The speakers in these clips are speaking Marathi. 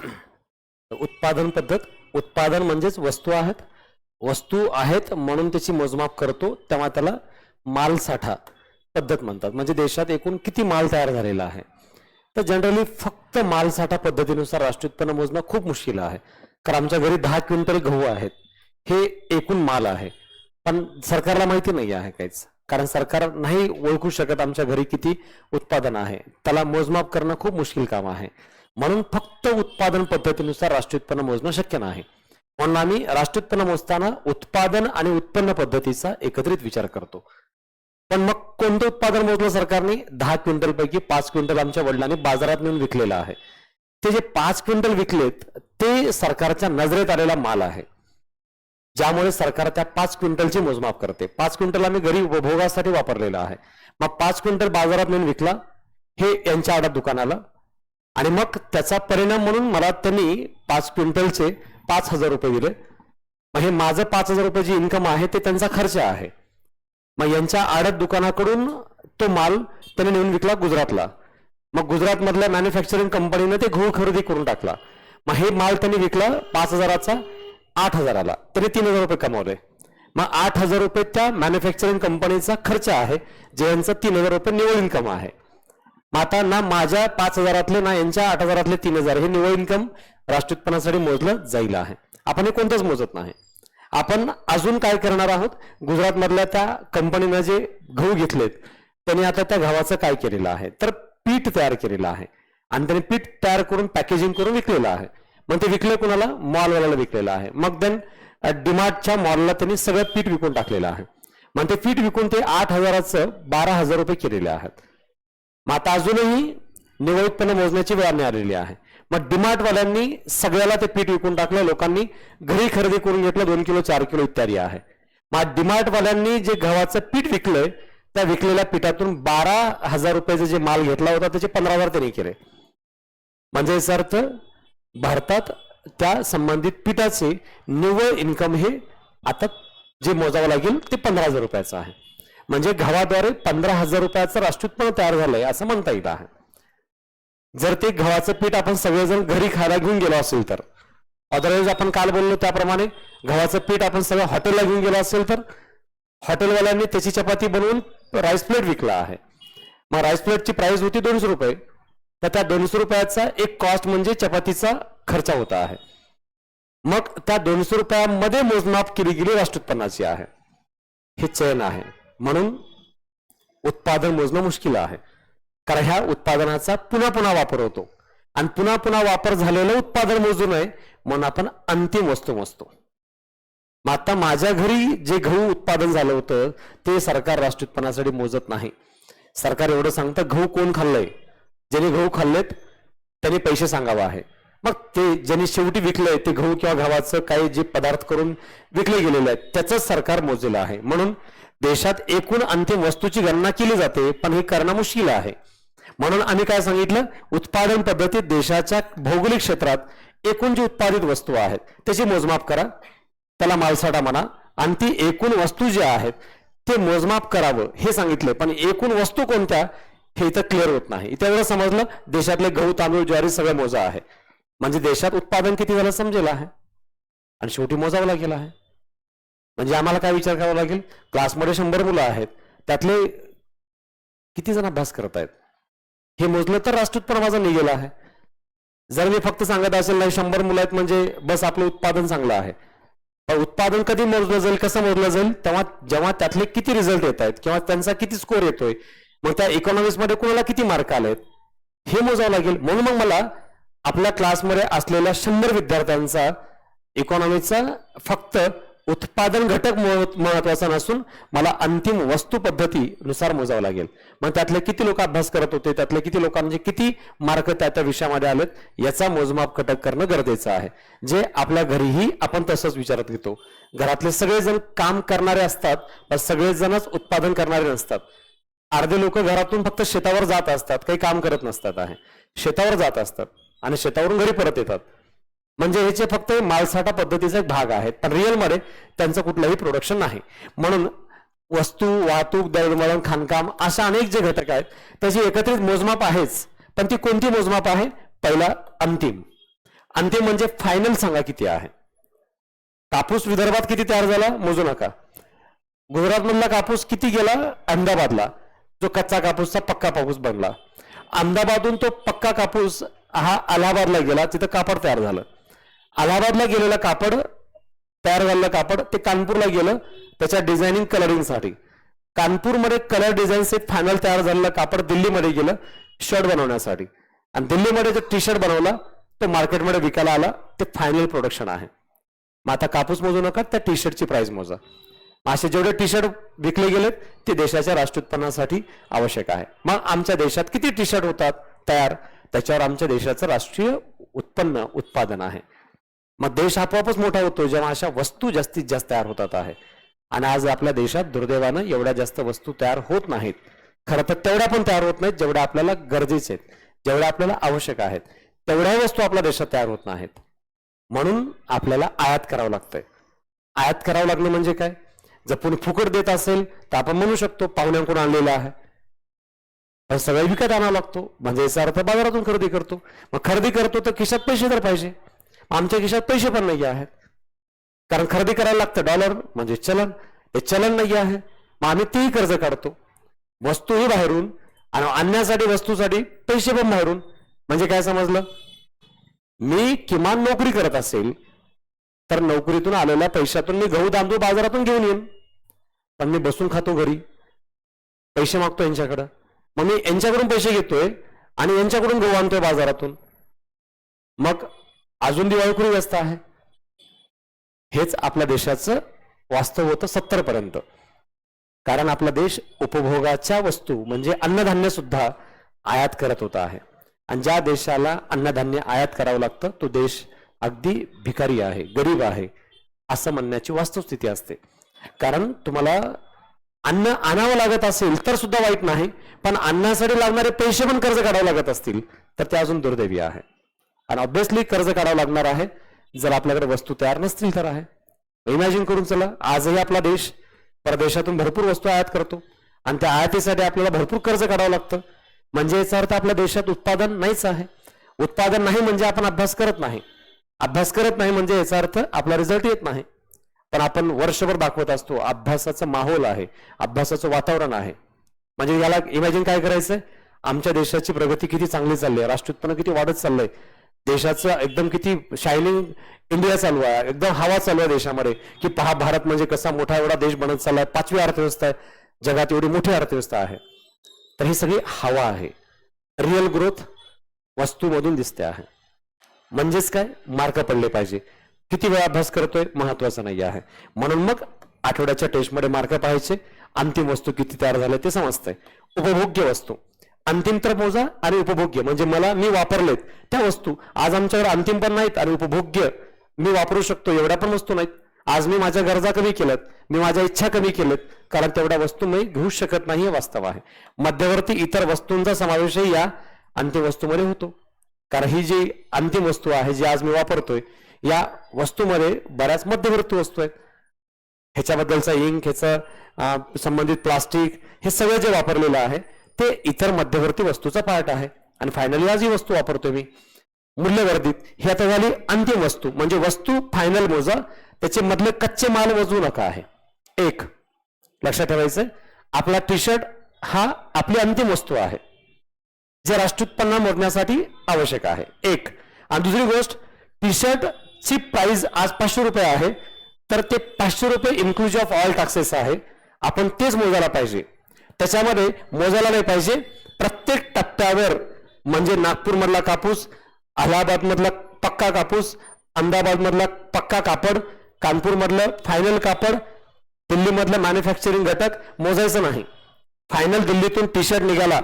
उत्पादन पद्धत. उत्पादन म्हणजेच वस्तू आहेत. वस्तू आहेत म्हणून त्याची मोजमाप करतो तेव्हा त्याला मालसाठा पद्धत म्हणतात. म्हणजे देशात एकूण किती माल तयार झालेला आहे? तर जनरली फक्त मालसाठा पद्धतीनुसार राष्ट्रीय उत्पन्न मोजणं खूप मुश्किल आहे. कारण आमच्या घरी दहा क्विंटल गहू आहेत. हे एकूण माल आहे. पण सरकारला माहिती नाही आहे काहीच. कारण सरकार नाही ओळखू शकत आमच्या घरी किती उत्पादन आहे. त्याला मोजमाप करणं खूप मुश्किल काम आहे. म्हणून फक्त उत्पादन पद्धतीनुसार राष्ट्रीय उत्पन्न मोजणं शक्य नाही. म्हणून आम्ही राष्ट्रीय उत्पन्न मोजताना उत्पादन आणि उत्पन्न पद्धतीचा एकत्रित विचार करतो. पण मग कोणतं उत्पादन मोजलं सरकारने? दहा क्विंटल पैकी पाच क्विंटल आमच्या वडिलांनी बाजारात नेऊन विकलेलं आहे. ते जे पाच क्विंटल विकलेत ते सरकारच्या नजरेत आलेला माल आहे. ज्यामुळे सरकार त्या पाच क्विंटलची मोजमाप करते. पाच क्विंटल आम्ही घरी उपभोगासाठी वापरलेला आहे. मग पाच क्विंटल बाजारात नेऊन विकला हे यांच्या आडात दुकानाला आणि मग त्याचा परिणाम म्हणून मला त्यांनी पाच क्विंटलचे पाच हजार रुपये दिले. मग हे माझं पाच हजार रुपये जी इन्कम आहे ते त्यांचा खर्च आहे. मग यांच्या आडत दुकानाकडून तो माल त्याने नेऊन विकला गुजरातला. मग गुजरातमधल्या मॅन्युफॅक्चरिंग कंपनीने ते गहू खरेदी करून टाकला. मग हे माल त्यांनी विकला पाच हजाराचा आठ हजाराला. तरी तीन हजार रुपये कमावले. मग आठ हजार रुपये त्या मॅन्युफॅक्चरिंग कंपनीचा खर्च आहे जे यांचा तीन हजार रुपये निव्वळ इन्कम आहे. आता ना माझ्या पाच हजारातले ना यांच्या आठ हजारातले तीन हजार हे निव्वळ इन्कम राष्ट्रीय उत्पन्नासाठी मोजलं जाईल आहे. आपण हे कोणतंच मोजत नाही. आपण अजून काय करणार आहोत? गुजरातमधल्या त्या कंपनीनं जे गहू घेतलेत त्यांनी आता त्या गव्हाचं काय केलेलं आहे? तर पीठ तयार केलेलं आहे. आणि त्यांनी पीठ तयार करून पॅकेजिंग करून विकलेलं आहे. मग ते विकले कुणाला? मॉलवाल्याला विकलेलं आहे. मग देन डिमार्टच्या मॉलला त्यांनी सगळं पीठ विकून टाकलेलं आहे. मग ते पीठ विकून ते आठ हजाराचं बारा हजार रुपये केलेले आहेत. मग आता अजूनही निव्वळ उत्पन्न मोजण्याची वेळ नाही आलेली आहे. मग डिमार्टवाल्यांनी सगळ्याला ते पीठ विकून टाकलं लोकांनी घरी खरेदी करून घेतलं दोन किलो चार किलो इत्यादी आहे. मग डिमार्टवाल्यांनी जे गव्हाचं पीठ विकलंय त्या विकलेल्या पिठातून बारा हजार रुपयाचा जे माल घेतला होता त्याचे पंधरा हजार त्यांनी केले. म्हणजे याचा अर्थ भारतात त्या संबंधित पिठाचे निव्वळ इन्कम हे आता जे मोजावं लागेल ते पंधरा हजार रुपयाचं आहे. म्हणजे गव्हाद्वारे पंधरा हजार रुपयाचं राष्ट्रीय उत्पन्न तयार झालंय असं म्हणता येईल आहे. जर ते गव्हाचं पीठ आपण सगळेजण घरी खायला घेऊन गेलो असेल तर. अदरवाईज आपण काल बोललो त्याप्रमाणे गव्हाचं पीठ आपण सगळं हॉटेलला घेऊन गेलो असेल तर हॉटेलवाल्यांनी त्याची चपाती बनवून राईस प्लेट विकला आहे. मग राईस प्लेटची प्राइस होती दोनशे रुपये तर त्या दोनशे रुपयाचा एक कॉस्ट म्हणजे चपातीचा खर्च होता आहे. मग त्या दोनशे रुपयामध्ये मोजमाप केली गेली राष्ट्र उत्पन्नाची आहे. हे चयन आहे. म्हणून उत्पादन मोजणं मुश्किल आहे. कारण ह्या उत्पादनाचा पुन्हा पुन्हा वापर होतो. आणि पुन्हा पुन्हा वापर झालेलं उत्पादन मोजू नये म्हणून आपण अंतिम वस्तू मोजतो. मग आता माझ्या घरी जे गहू उत्पादन झालं होतं ते सरकार राष्ट्रीय उत्पन्नासाठी मोजत नाही. सरकार एवढं सांगतं गहू कोण खाल्लंय? ज्यांनी गहू खाल्लेत त्यांनी पैसे सांगावं आहे. मग ते ज्यांनी शेवटी विकलंय ते गहू किंवा गव्हाचं काही जे पदार्थ करून विकले गेलेले आहेत त्याचंच सरकार मोजलेलं आहे. म्हणून देशात एकूण अंतिम वस्तूची गणना केली जाते पण हे करणं मुश्किल आहे. म्हणून आम्ही काय सांगितलं? उत्पादन पद्धतीत देशाच्या भौगोलिक क्षेत्रात एकूण जी उत्पादित वस्तू आहेत त्याची मोजमाप करा. त्याला मालसाठा म्हणा. आणि ती एकूण वस्तू ज्या आहेत ते मोजमाप करावं हे सांगितले पण एकूण वस्तू कोणत्या? हे इथं क्लिअर होत नाही. इथे जर समजलं देशातले गहू तांदूळ ज्वारी सगळं मोजा आहे. म्हणजे देशात उत्पादन किती झालं समजेल आहे. आणि शेवटी मोजावं लागेल आहे. म्हणजे आम्हाला काय विचार करावा लागेल? क्लासमध्ये शंभर मुलं आहेत. त्यातले किती जण अभ्यास करत आहेत हे मोजलं तर राष्ट्रीय उत्पन्न माझं आहे. जर मी फक्त सांगत असेल नाही शंभर मुलं आहेत म्हणजे बस आपलं उत्पादन चांगलं आहे. पण उत्पादन कधी मोजलं जाईल कसं मोजलं जाईल? तेव्हा जेव्हा त्यातले किती रिझल्ट येत आहेत किंवा त्यांचा किती स्कोर येतोय मग त्या इकॉनॉमिक्समध्ये कोणाला किती मार्क आलेत? हे मोजावं लागेल. म्हणून मग मला आपल्या क्लासमध्ये असलेल्या शंभर विद्यार्थ्यांचा इकॉनॉमीचा फक्त उत्पादन घटक महत्त्वाचा नसून मला अंतिम वस्तू पद्धतीनुसार मोजावं लागेल. मग त्यातले किती लोक अभ्यास करत होते त्यातले किती लोकांचे म्हणजे किती मार्क त्या त्या विषयामध्ये आलेत याचा मोजमाप घटक करणं गरजेचं आहे. जे आपल्या घरीही आपण तसंच विचारत घेतो. घरातले सगळेजण काम करणारे असतात पण सगळेजणच उत्पादन करणारे नसतात. अर्धे लोक घरातून फक्त शेतावर जात असतात काही काम करत नसतात आहे. शेतावर जात असतात आणि शेतावरून घरी परत येतात. म्हणजे ह्याचे फक्त मालसाठा पद्धतीचा एक भाग आहे पण रिअलमध्ये त्यांचं कुठलंही प्रोडक्शन नाही. म्हणून वस्तू वाहतूक दळणवळण खाणकाम अशा अनेक जे घटक आहेत त्याची एकत्रित मोजमाप आहेच पण ती कोणती मोजमाप आहे? पहिला अंतिम. अंतिम म्हणजे फायनल सांगा किती आहे. कापूस विदर्भात किती तयार झाला? मोजू नका. गुजरातमधला कापूस किती गेला? अहमदाबादला. जो कच्चा कापूसचा पक्का कापूस बनला. अहमदाबादून तो पक्का कापूस हा अलाहाबादला गेला तिथं कापड तयार झालं. अलाहाबादला गेलेलं कापड तयार झालेलं कापड ते कानपूरला गेलं. त्याच्या डिझायनिंग कलरिंगसाठी कानपूरमध्ये कलर डिझाईन्स एक फायनल तयार झालेलं कापड दिल्लीमध्ये गेलं शर्ट बनवण्यासाठी. आणि दिल्लीमध्ये जो टी शर्ट बनवला तो मार्केटमध्ये विकायला आला ते फायनल प्रोडक्शन आहे. मग आता कापूस मोजू नका त्या टी शर्टची प्राइस मोजा असे जेवढे टी शर्ट विकले गेलेत ते देशाच्या राष्ट्रीय उत्पन्नासाठी आवश्यक आहे. मग आमच्या देशात किती टी शर्ट होतात तयार? त्याच्यावर आमच्या देशाचं राष्ट्रीय उत्पन्न उत्पादन आहे. मग देश आपोआपच मोठा होतो जेव्हा अशा वस्तू जास्तीत जास्त तयार होतात आहे. आणि आज आपल्या देशात दुर्दैवानं एवढ्या जास्त वस्तू तयार होत नाहीत. खरं तर तेवढ्या पण तयार होत नाहीत जेवढ्या आपल्याला गरजेचे आहेत. जेवढ्या आपल्याला आवश्यक आहेत. तेवढ्या वस्तू आपल्या देशात तयार होत नाहीत. म्हणून आपल्याला आयात करावं लागतंय. आयात करावं लागणं म्हणजे काय? जर कोणी फुकट देत असेल तर आपण म्हणू शकतो पाहुण्यांकडून आणलेला आहे. पण सगळे विकत आणावं लागतो. म्हणजे याचा अर्थ बाजारातून खरेदी करतो. मग खरेदी करतो तर खिशात पैसे तर पाहिजे. आमच्या खिशात पैसे पण नाही आहेत. कारण खरेदी करायला लागतं डॉलर म्हणजे चलन. हे चलन नाही आहे. मग आम्ही तेही कर्ज काढतो. वस्तूही बाहेरून आणि आणण्यासाठी वस्तूसाठी पैसे पण बाहेरून. म्हणजे काय समजलं? मी किमान नोकरी करत असेल तर नोकरीतून आलेल्या पैशातून मी गहू तांदूळ बाजारातून घेऊन येईन. पण मी बसून खातो घरी. पैसे मागतो यांच्याकडं. मग मी यांच्याकडून पैसे घेतोय आणि यांच्याकडून गहू आणतोय बाजारातून. मग अजून दिवाळखोरी व्यस्त आहे? हेच आपल्या देशाचं वास्तव होतं सत्तर पर्यंत कारण आपला देश उपभोगाच्या वस्तू म्हणजे अन्नधान्य सुद्धा आयात करत होता आहे. आणि ज्या देशाला अन्नधान्य आयात करावं लागतं तो देश अगदी भिकारी आहे गरीब आहे असं म्हणण्याची वास्तवस्थिती असते. कारण तुम्हाला अन्न आणावं लागत असेल तर सुद्धा वाईट नाही पण अन्नासाठी लागणारे पैसे पण कर्ज काढावे लागत असतील तर ते अजून दुर्दैवी आहे. आणि ऑब्व्हियसली कर्ज काढावं लागणार आहे. जर आपल्याकडे वस्तू तयार नसतील तर आहे. इमॅजिन करून चला आजही आपला देश परदेशातून भरपूर वस्तू आयात करतो. आणि त्या आयातीसाठी आपल्याला भरपूर कर्ज काढावं लागतं. म्हणजे याचा अर्थ आपल्या देशात उत्पादन नाहीच आहे. उत्पादन नाही म्हणजे आपण अभ्यास करत नाही. अभ्यास करत नाही म्हणजे याचा अर्थ आपला रिझल्ट येत नाही. पण आपण वर्षभर दाखवत असतो अभ्यासाचं माहोल आहे. अभ्यासाचं वातावरण आहे. म्हणजे याला इमॅजिन काय करायचंय? आमच्या देशाची प्रगती किती चांगली चालली आहे. राष्ट्र उत्पन्न किती वाढत चाललंय. देशाचं एकदम किती शायनिंग इंडिया चालू आहे. एकदम हवा चालू आहे देशामध्ये. की पहा भारत म्हणजे कसा मोठा एवढा देश बनत चाललाय पाचवी अर्थव्यवस्था आहे. जगात एवढी मोठी अर्थव्यवस्था आहे. तर ही सगळी हवा आहे. रिअल ग्रोथ वस्तूमधून दिसते आहे. म्हणजेच काय? मार्क पडले पाहिजे. किती वेळा अभ्यास करतोय? महत्वाचं नाही आहे. म्हणून मग आठवड्याच्या टेस्टमध्ये मार्क पाहायचे. अंतिम वस्तू किती तयार झाल्या ते समजतंय. उपभोग्य वस्तू. अंतिम तर मोजा आणि उपभोग्य. म्हणजे मला मी वापरलेत त्या वस्तू. आज आमच्याकडे अंतिम पण नाहीत आणि उपभोग्य मी वापरू शकतो एवढ्या पण वस्तू नाहीत. आज मी माझ्या गरजा कमी केल्यात मी माझ्या इच्छा कमी केल्यात कारण तेवढ्या वस्तू मी घेऊ शकत नाही हे वास्तव आहे. मध्यवर्ती इतर वस्तूंचा समावेशही या अंतिम वस्तूमध्ये होतो. कारण ही जी अंतिम वस्तू आहे जी आज मी वापरतोय या वस्तूमध्ये बऱ्याच मध्यवर्ती वस्तू आहेत. ह्याच्याबद्दलचा इंक ह्याचं संबंधित प्लास्टिक हे सगळं जे वापरलेलं आहे ते इतर मध्यवर्ती वस्तूचा पार्ट आहे. आणि फायनली आज ही वस्तू वापरतोय मी. मूल्यवर्धित. ही आता झाली अंतिम वस्तू. म्हणजे वस्तू फायनल मोजा. त्याचे मधले कच्चे माल मोजू नका आहे. एक लक्षात ठेवायचं आपला टी शर्ट हा आपली अंतिम वस्तू आहे. जे राष्ट्रोत्पन्न मोजण्यासाठी आवश्यक आहे. एक आणि दुसरी गोष्ट टी शर्टची प्राइस आज पाचशे रुपये आहे. तर ते पाचशे रुपये इन्क्लुजिव्ह ऑफ ऑल टॅक्सेस आहे. आपण तेच मोजायला पाहिजे. त्याच्यामध्ये मोजायला नाही पाहिजे. प्रत्येक टप्प्यावर म्हणजे नागपूरमधला कापूस अलाहाबादमधला पक्का कापूस अहमदाबादमधला पक्का कापड कानपूरमधलं फायनल कापड दिल्लीमधलं मॅन्युफॅक्चरिंग घटक मोजायचं नाही. फायनल दिल्लीतून टी शर्ट निघाला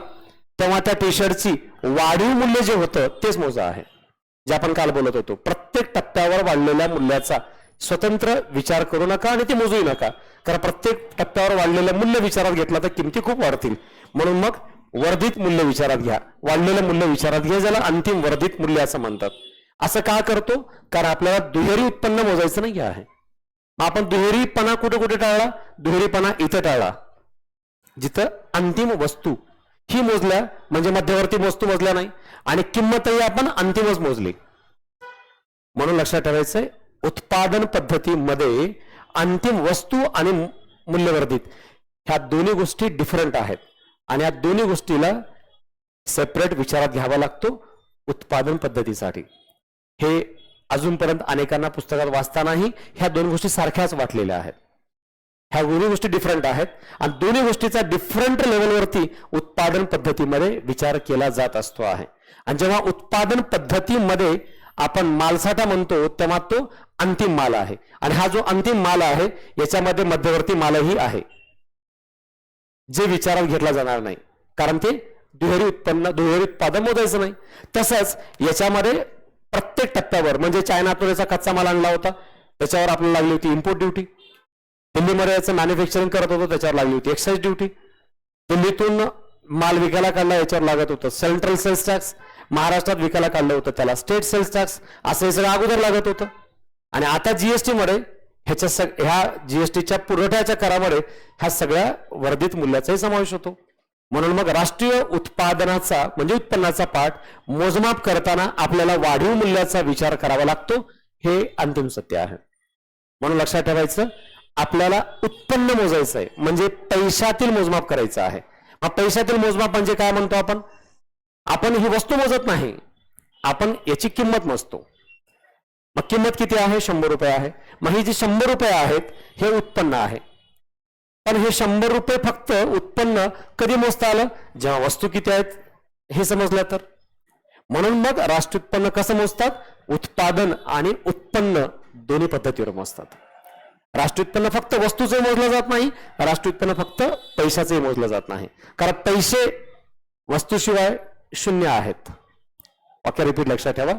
तेव्हा त्या टी शर्टची वाढीव मूल्य जे होतं तेच मोजा आहे. जे आपण काल बोलत होतो. प्रत्येक टप्प्यावर वाढलेल्या मूल्याचा स्वतंत्र विचार करू नका आणि ते मोजूही नका. कारण प्रत्येक टप्प्यावर वाढलेलं मूल्य विचारात घेतला तर किमती खूप वाढतील. म्हणून मग वर्धित मूल्य विचारात घ्या. वाढलेलं मूल्य विचारात घ्या ज्याला अंतिम वर्धित मूल्य असं म्हणतात. असं का करतो? कारण आपल्याला दुहेरी उत्पन्न मोजायचं नाही आहे. मग आपण दुहेरीपणा कुठे कुठे टाळला? दुहेरीपणा इथं टाळला. जिथं अंतिम वस्तू ही मोजल्या म्हणजे मध्यवर्ती वस्तू मोजल्या नाही आणि किंमतही आपण अंतिमच मोजली. म्हणून लक्षात ठेवायचंय उत्पादन पद्धतीमध्ये अंतिम वस्तू आणि मूल्यवर्धित. ह्या दोन्ही गोष्टी डिफरंट आहेत. आणि या दोन्ही गोष्टीला सेपरेट विचारात घ्यावा लागतो उत्पादन पद्धतीसाठी. हे अजूनपर्यंत अनेकांना पुस्तकात वाचतानाही ह्या दोन गोष्टी सारख्याच वाटलेल्या आहेत. ह्या दोन्ही गोष्टी डिफरंट आहेत. आणि दोन्ही गोष्टीचा डिफरंट लेवलवरती उत्पादन पद्धतीमध्ये विचार केला जात असतो आहे. आणि जेव्हा उत्पादन पद्धतीमध्ये आपण मालसाठा म्हणतो तेव्हा तो अंतिम माल आहे. आणि हा जो अंतिम माल आहे याच्यामध्ये मध्यवर्ती मालही आहे. जे विचारात घेतला जाणार नाही. कारण ते दुहेरी उत्पन्न दुहेरी उत्पादन मोजायचं नाही. तसंच याच्यामध्ये प्रत्येक टप्प्यावर म्हणजे चायनातून याचा कच्चा माल आणला होता. त्याच्यावर आपल्याला लागली होती इम्पोर्ट ड्युटी दिल्लीमध्ये याचं मॅन्युफॅक्चरिंग करत होतं त्याच्यावर लागली होती एक्साईज ड्युटी दिल्लीतून माल विकायला काढला याच्यावर लागत होतं. सेंट्रल सेल्स टॅक्स महाराष्ट्रात विकायला काढलं होतं त्याला. स्टेट सेल्स टॅक्स असं हे सगळं अगोदर लागत होतं. आणि आता जीएसटी मध्ये ह्याच्या सग ह्या जीएसटीच्या पुरवठ्याच्या करामध्ये ह्या सगळ्या वर्धित मूल्याचाही समावेश होतो. म्हणून मग राष्ट्रीय उत्पादनाचा म्हणजे उत्पन्नाचा पाठ मोजमाप करताना आपल्याला वाढीव मूल्याचा विचार करावा लागतो. हे अंतिम सत्य आहे. म्हणून लक्षात ठेवायचं आपल्याला उत्पन्न मोजायचं आहे म्हणजे पैशातील मोजमाप करायचं आहे. मग पैशातील मोजमाप म्हणजे काय म्हणतो आपण? आपण ही वस्तू मोजत नाही. आपण याची किंमत मोजतो. मग किंमत किती आहे? शंभर रुपये आहे. मग ही जी शंभर रुपये आहेत हे उत्पन्न आहे. पण हे शंभर रुपये फक्त उत्पन्न कधी मोजता आलं? जेव्हा वस्तू किती आहेत हे समजलं तर. म्हणून मग राष्ट्र उत्पन्न कसं मोजतात? उत्पादन आणि उत्पन्न दोन्ही पद्धतीवर मोजतात. राष्ट्र उत्पन्न फक्त वस्तूचंही मोजलं जात नाही राष्ट्र उत्पन्न फक्त पैशाचंही मोजलं जात नाही. कारण पैसे वस्तूशिवाय शून्य आहेत. वाक्य रिपीट लक्षात ठेवा.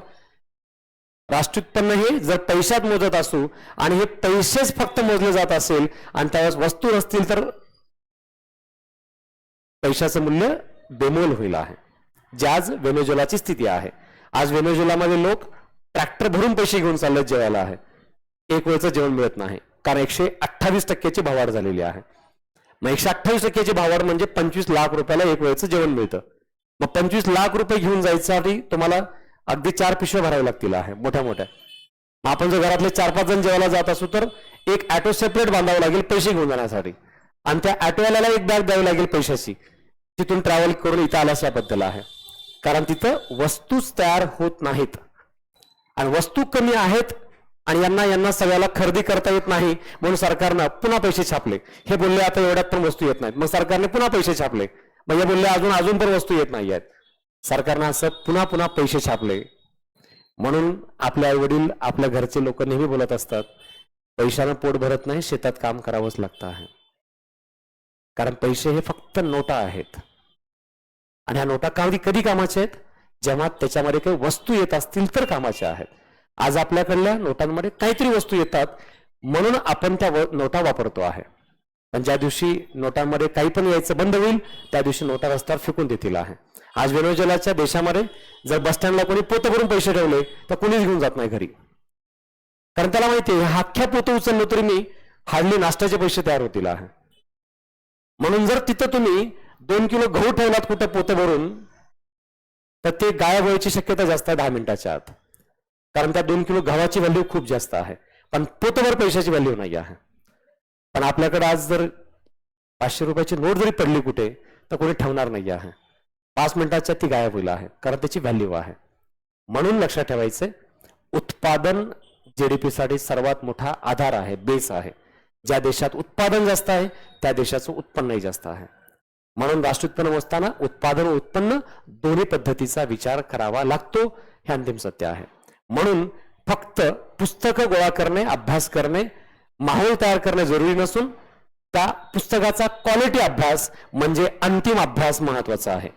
राष्ट्र उत्पन्न हे जर पैशात मोजत असू आणि हे पैसेच फक्त मोजले जात असेल आणि त्यावेळेस वस्तू नसतील तर पैशाचं मूल्य बेमोल होईल आहे. जी आज वेनेझुएलाची स्थिती आहे. आज वेनेझुलामध्ये लोक ट्रॅक्टर भरून पैसे घेऊन चाललेत जेवायला आहे. एक वेळचं जेवण मिळत नाही. कारण एकशे अठ्ठावीस टक्क्याची भाववाढ झालेली आहे. मग एकशे अठ्ठावीस टक्क्याची भाववाढ म्हणजे पंचवीस लाख रुपयाला एक वेळचं जेवण मिळतं. मग पंचवीस लाख रुपये घेऊन जायसाठी तुम्हाला अगदी चार पिशव्या भराव्या लागतील आहे मोठ्या मोठ्या. मग आपण जर घरातले चार पाच जण जेवायला जात असू तर एक ॲटो सेपरेट बांधावं लागेल पैसे घेऊन जाण्यासाठी. आणि त्या ॲटोवाल्याला एक बॅग द्यावी लागेल पैशाची. तिथून ट्रॅव्हल करून इथं आल्यास याबद्दल आहे. कारण तिथं वस्तूच तयार होत नाहीत. आणि वस्तू कमी आहेत आणि यांना यांना सगळ्याला खरेदी करता येत नाही. म्हणून सरकारनं पुन्हा पैसे छापले. हे बोलले आता एवढ्यात पण वस्तू येत नाहीत. मग सरकारने पुन्हा पैसे छापले. म्हणजे बोलले अजून अजून पण वस्तू येत नाही आहेत. सरकारनं असं पुन्हा पुन्हा पैसे छापले. म्हणून आपले आई वडील आपल्या घरचे लोक नेहमी बोलत असतात पैशानं पोट भरत नाही शेतात काम करावंच लागतं आहे. कारण पैसे हे फक्त नोटा आहेत. आणि ह्या नोटा कधी कधी कामाच्या आहेत? जेव्हा त्याच्यामध्ये काही वस्तू येत असतील तर कामाच्या आहेत. आज आपल्याकडल्या नोटांमध्ये काहीतरी वस्तू येतात म्हणून आपण त्या नोटा वापरतो आहे. पण ज्या दिवशी नोटांमध्ये काही पण यायचं बंद होईल त्या दिवशी नोटा रस्त्यावर फेकून देतील आहे. आज वेनेझुएलाच्या देशामध्ये जर बस स्टँडला कोणी पोतं भरून पैसे ठेवले तर कोणीच घेऊन जात नाही घरी. कारण त्याला माहिती आहे हा अख्ख्या पोतं उचललं तरी मी हार्डली नाश्त्याचे पैसे तयार होतील आहे. म्हणून जर तिथं तुम्ही दोन किलो गहू ठेवलात कुठं पोतं भरून तर ते गायब व्हायची शक्यता जास्त आहे दहा मिनिटाच्या आत. कारण त्या दोन किलो गव्हाची व्हॅल्यू खूप जास्त आहे. पण पोतभर पैशाची व्हॅल्यू नाही आहे. पण आपल्याकडे आज जर पाचशे रुपयाची नोट जरी पडली कुठे तर कोणी ठेवणार नाही आहे. पाच मिनिटाच्या ती गायब होईल आहे. कारण त्याची व्हॅल्यू आहे. म्हणून लक्षात ठेवायचं उत्पादन जीडीपी साठी सर्वात मोठा आधार आहे बेस आहे. ज्या देशात उत्पादन जास्त आहे त्या देशाचं उत्पन्नही जास्त आहे. म्हणून राष्ट्र उत्पन्न मोजताना उत्पादन व उत्पन्न दोन्ही पद्धतीचा विचार करावा लागतो हे अंतिम सत्य आहे. म्हणून फक्त पुस्तकं गोळा करणे अभ्यास करणे माहोल तयार करणे जरुरी नसून त्या पुस्तकाचा क्वालिटी अभ्यास म्हणजे अंतिम अभ्यास महत्त्वाचा आहे.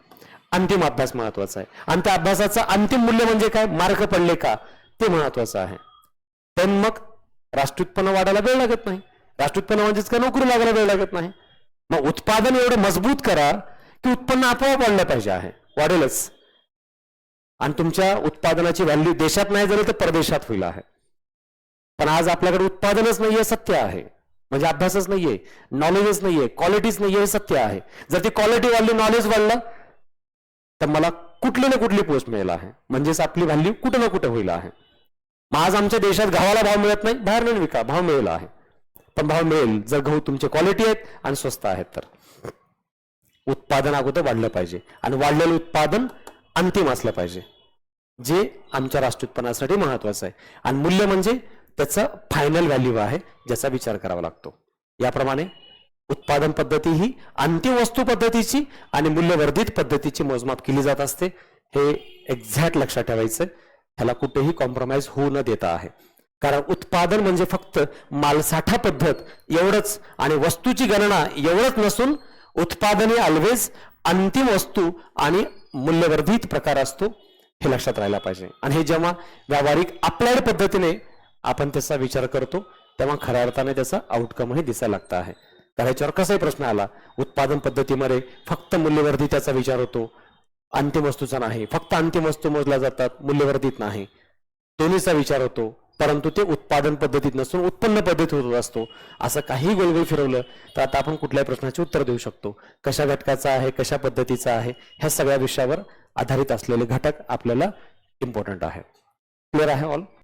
अंतिम अभ्यास महत्त्वाचा आहे. आणि त्या अभ्यासाचं अंतिम मूल्य म्हणजे काय? मार्क पडले का? ते महत्वाचं आहे. पण मग राष्ट्रोत्पन्न वाढायला वेळ लागत नाही. राष्ट्रोत्पन्न म्हणजेच काय? नोकरी लागायला वेळ लागत नाही. मग उत्पादन एवढं मजबूत करा की उत्पन्न आपोआप वाढलं पाहिजे आहे. वाढेलच. आणि तुमच्या उत्पादनाची व्हॅल्यू देशात नाही झाली तर परदेशात होईल आहे. पण आज आपल्याकडे उत्पादनच नाहीये सत्य आहे. म्हणजे अभ्यासच नाहीये नॉलेजच नाहीये क्वालिटीच नाहीये हे सत्य आहे. जर ती क्वालिटी वाढली नॉलेज वाढलं तर मला कुठली ना कुठली पोस्ट मिळेल आहे. म्हणजेच आपली व्हॅल्यू कुठं ना कुठं होईल आहे. मग आज आमच्या देशात गावाला भाव मिळत नाही बाहेर नाही विका भाव मिळेल आहे. पण भाव मिळेल जर गहू तुमचे क्वालिटी आहेत आणि स्वस्त आहेत तर. उत्पादन अगोदर वाढलं पाहिजे आणि वाढलेलं उत्पादन अंतिम असलं पाहिजे. जे आमच्या राष्ट्रीय उत्पन्नासाठी महत्वाचं आहे. आणि मूल्य म्हणजे त्याचं फायनल व्हॅल्यू आहे ज्याचा विचार करावा लागतो. याप्रमाणे उत्पादन पद्धती ही अंतिम वस्तू पद्धतीची आणि मूल्यवर्धित पद्धतीची मोजमाप केली जात असते. हे एक्झॅक्ट लक्षात ठेवायचं. ह्याला कुठेही कॉम्प्रोमाइज होऊ न देता आहे. कारण उत्पादन म्हणजे फक्त मालसाठा पद्धत एवढंच आणि वस्तूची गणना एवढंच नसून उत्पादन हे ऑलवेज अंतिम वस्तू आणि मूल्यवर्धित प्रकार असतो हे लक्षात राहायला पाहिजे. आणि हे जेव्हा व्यावहारिक अप्लाइड पद्धतीने आपण त्याचा विचार करतो तेव्हा खऱ्या अर्थाने त्याचा आउटकमही दिसायला लागतं आहे. तर ह्याच्यावर कसाही प्रश्न आला उत्पादन पद्धतीमध्ये फक्त मूल्यवर्धित त्याचा विचार होतो अंतिम वस्तूचा नाही. फक्त अंतिम वस्तू मोजल्या जातात मूल्यवर्धित नाही. दोन्हीचा विचार होतो परंतु ते उत्पादन पद्धतीत नसून उत्पन्न पद्धतीत होत असतो. असं काही गोलगोल फिरवलं तर आता आपण कुठल्याही प्रश्नाचे उत्तर देऊ शकतो. कशा घटकाचा आहे कशा पद्धतीचा आहे ह्या सगळ्या विषयावर आधारित असलेले घटक आपल्याला इम्पॉर्टंट आहे. क्लिअर आहे ऑल